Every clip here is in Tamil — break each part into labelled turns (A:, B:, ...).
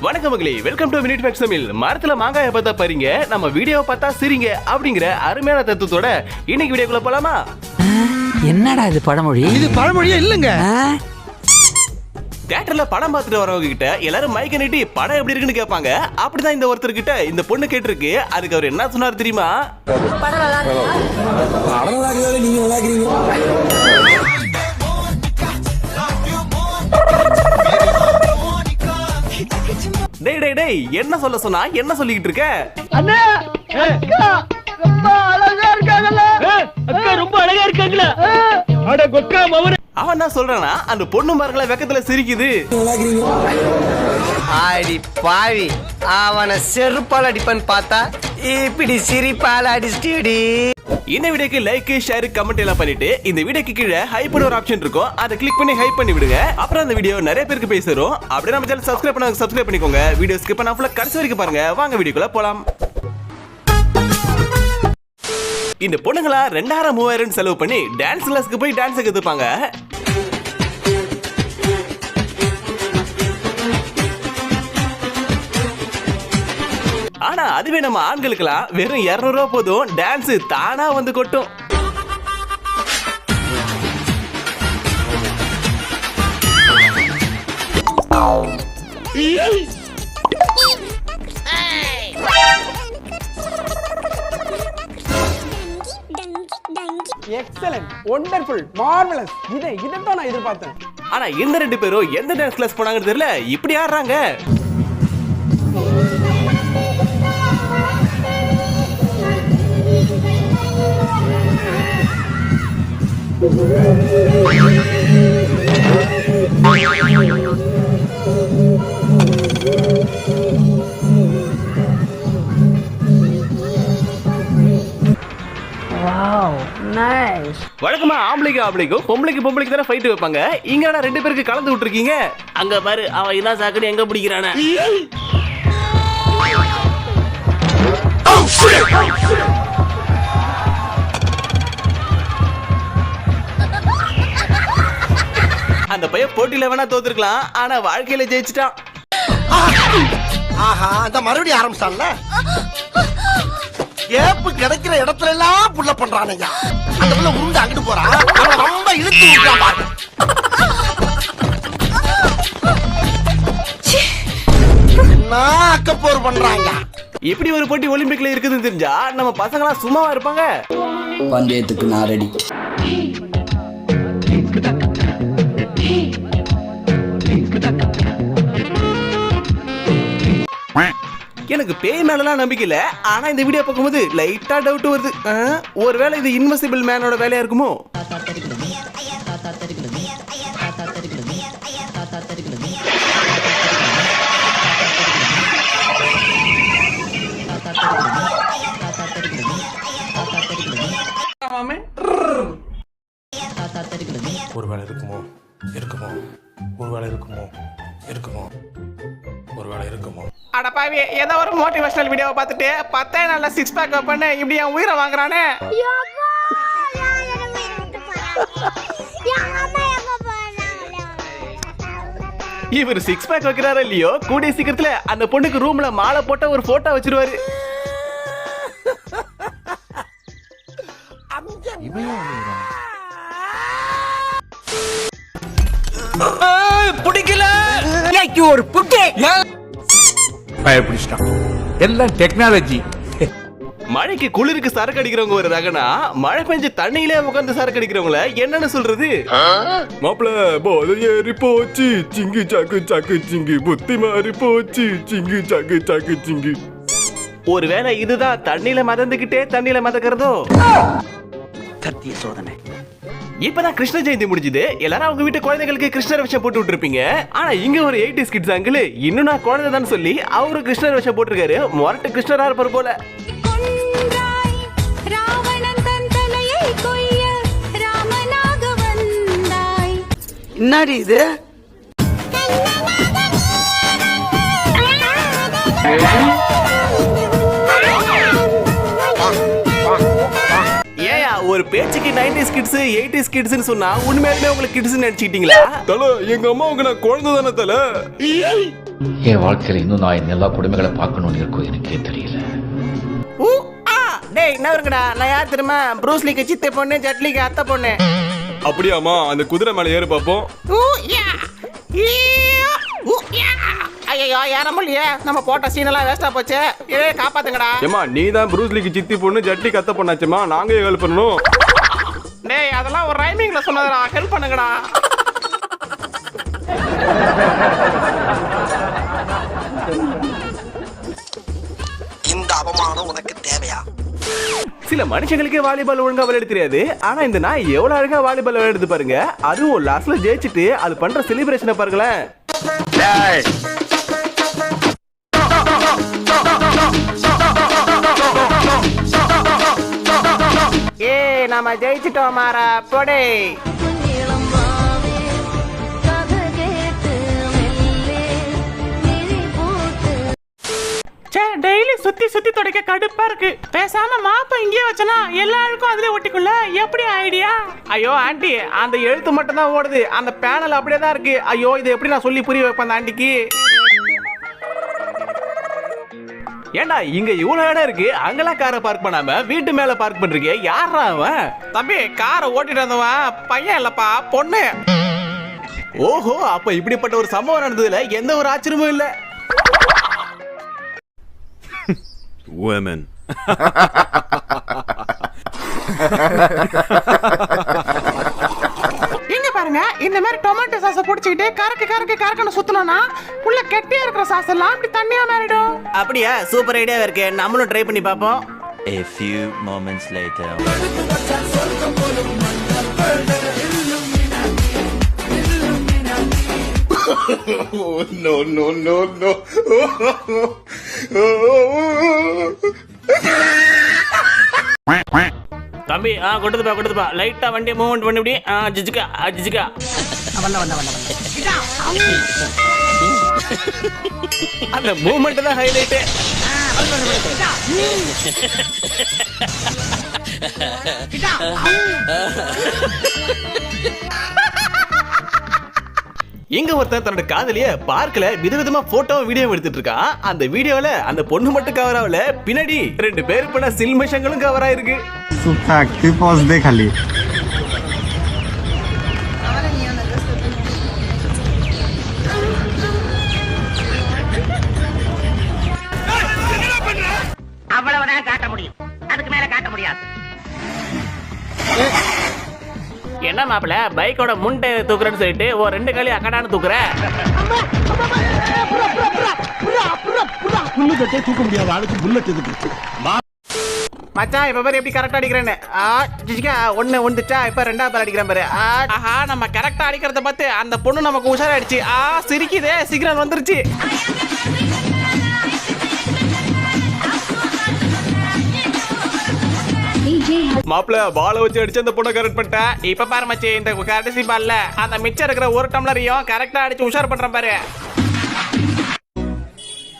A: வணக்கம் மகளே welcome to minute makes Tamil. மரத்துல மாங்காய பார்த்தா பாருங்க நம்ம வீடியோவை பார்த்தா சிரிங்க அப்படிங்கிற அருமையான தத்துவத்தோட இன்னைக்கு வீடியோக்குள்ள போலாமா?
B: என்னடா இது பழமொழி?
C: இது பழமொழியே இல்லைங்க.
B: ஆ?
A: தியேட்டர்ல படம் பார்த்துட்டு வரவங்க கிட்ட எல்லாரும் மைக்க நீட்டி படம் எப்படி இருக்குன்னு கேட்பாங்க அப்படிதான் இந்த ஒருத்தர் கிட்ட இந்த பொண்ணு கேட்டிருக்கு. அதுக்கு அவர் என்ன சொன்னார் தெரியுமா? டேய் டேய் டேய் என்ன சொல்ல சொன்னா? என்ன சொல்லிக்கிட்டு இருக்க?
C: அண்ணா அக்கா ரொம்ப அழகா இருக்காங்கல்ல. அக்கா ரொம்ப அழகா இருக்காங்கல்ல அட கொக்கா மவன
A: அவன் என்ன சொல்றானா அந்த பொண்ணு மரங்களை வெக்கத்துல சிரிக்குது.
D: ஆடி பாவி அவனை செருப்பால் அடிப்பான்னு பார்த்தா இப்படி சிரிப்பால் அடிச்சிட்டி
A: இந்த வீடியோக்கு லைக் ஷேர் கமெண்ட் எல்லாம் பண்ணிட்டு இந்த வீடியோக்கு கீழே ஹைப் ஒரு ஆப்ஷன் இருக்கும். அதை கிளிக் பண்ணி ஹைப் பண்ணி விடுங்க. அப்புறம் அந்த வீடியோ நிறைய பேருக்கு பேசுறோம் அப்படியே நம்ம சேனல் சப்ஸ்கிரைப் பண்ணாங்க சப்ஸ்கிரைப் பண்ணிக்கோங்க. வீடியோ ஸ்கிப் பண்ணா ஃபுல்லா கடைசி வரைக்கும் பாருங்க. வாங்க வீடியோக்குள்ள போலாம். இந்த பொண்ணுங்களா ரெண்டாயிரம் மூவாயிரம் செலவு பண்ணி டான்ஸ் கிளாஸ்க்கு போய் டான்ஸ் கத்துப்பாங்க ஆனா அதுவே நம்ம ஆண்களுக்கெல்லாம் வெறும் 200 ரூபா போதும். டான்ஸ் தானா வந்து கொட்டும்.
E: எக்ஸலன்ட் ஒண்டர்ஃபுல் மார்வலஸ் இதை இதைத்தான் நான் எதிர்பார்த்தேன்.
A: ஆனா இந்த ரெண்டு பேரும் எந்த டான்ஸ் கிளாஸ் போனாங்கன்னு தெரியல? இப்படி ஆடுறாங்க. வழக்கமா ஆம்பளைக்கு ஆம்பளைக்கும் பொம்பளைக்கு பொம்பளைக்கு தானே ஃபைட் வைப்பாங்க. இங்க ரெண்டு பேருக்கு கலந்து விட்டுருக்கீங்க? அங்க பாரு அவன் என்ன சாக்குன்னு எங்க பிடிக்கிறான? அந்த பையன் போட்டியில வேணா தோத்துருக்கலாம். ஆனா வாழ்க்கையில ஜெயிச்சிட்டான்.
D: ஆஹா அந்த மறுபடியும் ஆரம்பிச்சான்ல? ஏப்பு கிடைக்கிற இடத்துல எல்லாம் புள்ள பண்றானுங்க. அந்த புள்ள உருண்டு அங்கிட்டு போறான் அவன் ரொம்ப இழுத்து விட்டான் பாரு. என்ன அக்கப்போர் பண்றாங்க?
A: இப்படி ஒரு போட்டி ஒலிம்பிக்ல இருக்குதுன்னு தெரிஞ்சா நம்ம பசங்களா சும்மாவா இருப்பாங்க?
B: பந்தயத்துக்கு நான் ரெடி
A: எனக்கு பேய் மேலலாம் நம்பிக்கை இல்ல. ஆனா இந்த வீடியோ பார்க்கும்போது லைட்டா டவுட் வருது. ஒருவேளை இது இன்வெசிபிள் மேனோட வேலையா இருக்குமோ?
F: ஒருவேளை இருக்குமோ?
A: அடப்பாவி ஏதோ ஒரு மோட்டிவேஷனல் வீடியோவை பார்த்துட்டு பத்தே நல்ல சிக்ஸ் பேக் பண்ணு இப்படி என் உயிரை வாங்குறானே. இவர் சிக்ஸ் பேக் வைக்கிறாரோ இல்லையோ கூடிய சீக்கிரத்துல அந்த பொண்ணுக்கு ரூம்ல மாலை போட்ட ஒரு போட்டோ வச்சிருவாரு.
B: ஒரு புட்டு.
G: பயப்பிடிச்சிட்டான். எல்லாம் டெக்னாலஜி
A: மழைக்கு குளிருக்கு சரக்கு அடிக்கிறவங்க ஒரு ரகனா? மழை பெஞ்சு தண்ணியிலே உட்காந்து சரக்கு அடிக்கிறவங்கள என்னன்னு சொல்றது?
H: மாப்பிள போதை ஏறி போச்சு. சிங்கி சாக்கு சாக்கு சிங்கி. புத்தி மாறி போச்சு. சிங்கி சாக்கு சாக்கு சிங்கி.
A: ஒருவேளை இதுதான் தண்ணியில மதந்துகிட்டே தண்ணியில மதக்கிறதோ?
B: கத்திய சோதனை.
A: இப்பதான் கிருஷ்ண ஜெயந்தி முடிஞ்சது. எல்லாரும் அவங்க வீட்டு குழந்தைகளுக்கு கிருஷ்ணர் விஷம் போட்டு விட்டுருப்பீங்க. ஆனா இங்க ஒரு எயிட்டி கிட்ஸ் அங்கிள் இன்னும் நான் குழந்தை தான் சொல்லி அவரு கிருஷ்ணர் விஷம் போட்டிருக்காரு. மொரட்டு கிருஷ்ணரா இருப்பாரு போல.
D: என்னடி இது?
A: ஒரு பேச்சுக்கு நைன்டிஸ் கிட்ஸ் எயிட்டிஸ் கிட்ஸ்னு சொன்னா உண்மையாலுமே உங்களுக்கு கிட்ஸ் நினைச்சிட்டீங்களா
H: தல எங்க அம்மாவுக்கு நான் குழந்தை தானே தல?
G: என் வாழ்க்கையில் இன்னும் நான் எல்லா குடும்பங்களை பார்க்கணும்னு இருக்கோ எனக்கே தெரியல.
D: டேய் என்ன இருக்குடா நான் யார் தெரியுமா? ப்ரூஸ்லிக்கு சித்தை பொண்ணு ஜட்லிக்கு அத்தை பொண்ணு.
H: அப்படியாமா அந்த குதிரை மேல ஏறு
D: யா. ஐயையோ ஏற முடியலையே நம்ம போட்ட சீனெல்லாம் வேஸ்டா போச்சு. இதே காப்பாத்துங்கடா.
H: ஏமா நீ தான் ப்ரூஸ்லிக்கு சித்தி பொண்ணு ஜட்லி கத்த பொண்ணாச்சுமா நாங்க ஹெல்ப் பண்ணணும்.
D: டேய் அதெல்லாம் ஒரு ரைமிங்ல சொன்னதுடா. ஹெல்ப் பண்ணுங்கடா. இந்த அவமானம் உனக்கு தேவையா?
A: சில மனுஷங்களுக்கே வாலிபால் ஒழுங்கா விளையாட தெரியாது. ஆனா இந்த நாய் எவ்வளவு அழகா வாலிபால் விளையாடுது பாருங்க. அதுவும் லாஸ்ட்ல ஜெயிச்சுட்டு அது பண்ற செலிப்ரேஷனை பாருங்களேன்.
D: நாம ஜெயிச்சிட்டோம் மாறா. போடே. டெய்லி சுத்தி சுத்தி துடைக்க கடுப்பா இருக்கு. பேசாம மாப்ப இங்கேயே வச்சனா எல்லாருக்கும் அதுல ஒட்டிக்குள்ள எப்படி ஐடியா ஐயோ ஆண்டி அந்த எழுத்து மட்டும் தான் ஓடுது. அந்த பேனல் அப்படியே தான் இருக்கு. ஐயோ இது எப்படி நான் சொல்லி புரிய வைப்பேன் அந்த ஆண்டிக்கு?
A: ஏண்டா இங்க இவ்வளவு இடம் இருக்கு? அங்கெல்லாம் காரை பார்க் பண்ணாம வீட்டு மேல பார்க் பண்றீங்க? யாரா அவன்?
D: தம்பி காரை ஓட்டிட்டு வந்தவன் பையன் இல்லப்பா பொண்ணு.
A: ஓஹோ அப்ப இப்படிப்பட்ட ஒரு சம்பவம் நடந்ததுல எந்த ஒரு ஆச்சரியமும் இல்ல.
H: Women.
D: பாருங்க இந்த மாதிரி டொமேட்டோ சாஸ புடிச்சிட்டு கறக்கு கறக்கு கறக்கணும் சுத்தணும்னா உள்ள கெட்டியா இருக்கிற சாஸ் எல்லாம் அப்படி தண்ணியா மாறிடும். அப்படியா? சூப்பர் ஐடியாவா இருக்கு. நம்மளும் ட்ரை பண்ணி பாப்போம்
I: A few moments later.
D: தம்பி ஆ கொடுத்துப்பா கொடுத்துப்பா. லைட்டா வண்டியை மூவ்மெண்ட் பண்ணி இப்படி ஆ ஜிஜிக்கா ஆ ஜிஜிக்கா.
A: அந்த மூமெண்ட் தான் ஹைலைட் இங்க ஒருத்தன் தன்னோட காதலிய பார்க்கல விதவிதமா போட்டோ வீடியோ எடுத்துட்டு இருக்கான். அந்த வீடியோல அந்த பொண்ணு மட்டும் கவர் ஆகல. பின்னாடி ரெண்டு பேர் பண்ண சில்மிஷங்களும் கவர் ஆயிருக்கு.
C: அவ்வளவுதான் காட்ட முடியும். அதுக்கு மேல காட்ட முடியாது.
D: என்ன மாப்பிள பைக்கோட முண்டை தூக்குறேன்னு சொல்லிட்டு ஒரு ரெண்டு காலி அக்கடான்னு தூக்குற? மச்சான் இப்ப பாரு எப்படி கரெக்டா அடிக்கிறேன்னு. ஆ ஜிஜிகா ஒண்ணு வந்துச்சா? இப்ப ரெண்டா பேர் அடிக்கிறேன் பாரு. ஆஹா நம்ம கரெக்டா அடிக்கிறத பார்த்து அந்த பொண்ணு நமக்கு உஷாராயிடுச்சு. ஆ சிரிக்குதே சிக்னல் வந்துருச்சு.
A: மாப்பிள பால வச்சு அடிச்சு அந்த பொண்ணை கரெக்ட் பண்ணிட்டேன்
D: இப்ப பாரு மச்சி இந்த கடைசி பால்ல அந்த மிச்சம் இருக்கிற ஒரு டம்ளரையும் கரெக்டா அடிச்சு உஷார் பண்றேன் பாரு.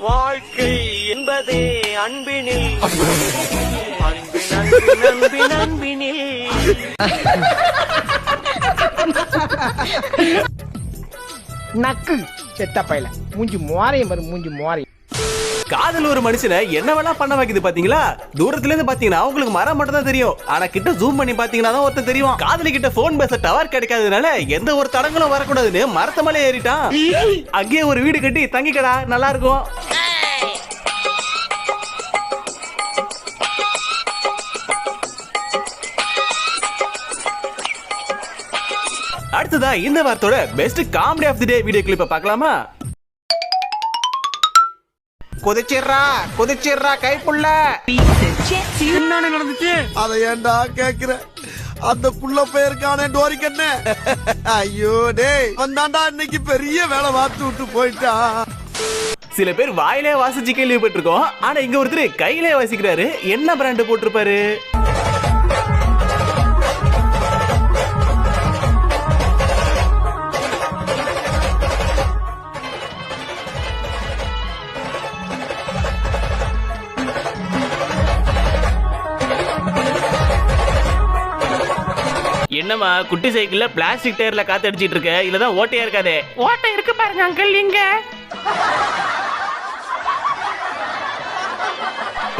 D: வாழ்க்கை என்பதே அன்பினில். அன்பின் அன்பின் அன்பினில்
E: நக்கு. செத்த பையல. மூஞ்சி மோரையும் பாரு மூஞ்சி மோரையும்
A: காதல் ஒரு மனுஷனை வேணா பண்ண வைக்குது பாத்தீங்களா? தூரத்துல இருந்து பாத்தீங்கன்னா உங்களுக்கு மரம் மட்டும் தான் தெரியும். ஆனா கிட்ட ஜூம் பண்ணி பாத்தீங்கன்னா தான் ஒருத்தன் தெரியும் காதலி கிட்ட போன் பேச டவர் கிடைக்காததுனால எந்த ஒரு தடங்களும் வரக்கூடாதுன்னு மரத்த மேலே ஏறிட்டான். அங்கேயே ஒரு வீடு கட்டி தங்கிக்கடா நல்லா இருக்கும். அடுத்ததா இந்த வாரத்தோட best comedy of the day video கிளிப்பை பார்க்கலாமா?
D: குதிச்சிடுறா குதிச்சிடுறா கைப்புள்ள.
E: அதை ஏன்டா கேக்குற? அந்த புள்ள போயிருக்கானே டோரிக்கண்ண ஐயோ டேய் வந்தாண்டா இன்னைக்கு பெரிய வேலை பார்த்து விட்டு போயிட்டான்
A: சில பேர் வாயிலே வாசிச்சு கேள்விப்பட்டிருக்கோம். ஆனா இங்க ஒருத்தர் கையிலே வாசிக்கிறாரு. என்ன பிராண்ட் போட்டிருப்பாரு?
D: என்னம்மா குட்டி சைக்கிள்ல பிளாஸ்டிக் டயர்ல காத்து அடிச்சிட்டு இருக்க? இல்லதான் ஓட்டையா இருக்காதே. ஓட்டை இருக்கு பாருங்க அங்கிள் இங்க.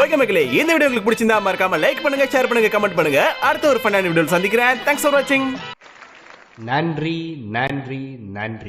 A: ஓகே மக்களே இந்த வீடியோ உங்களுக்கு பிடிச்சிருந்தா மறக்காம லைக் பண்ணுங்க ஷேர் பண்ணுங்க கமெண்ட் பண்ணுங்க. அடுத்த ஒரு ஃபன்னான வீடியோ சந்திக்கிறேன். தேங்க்ஸ் ஃபார் வாட்சிங்
C: நன்றி நன்றி நன்றி.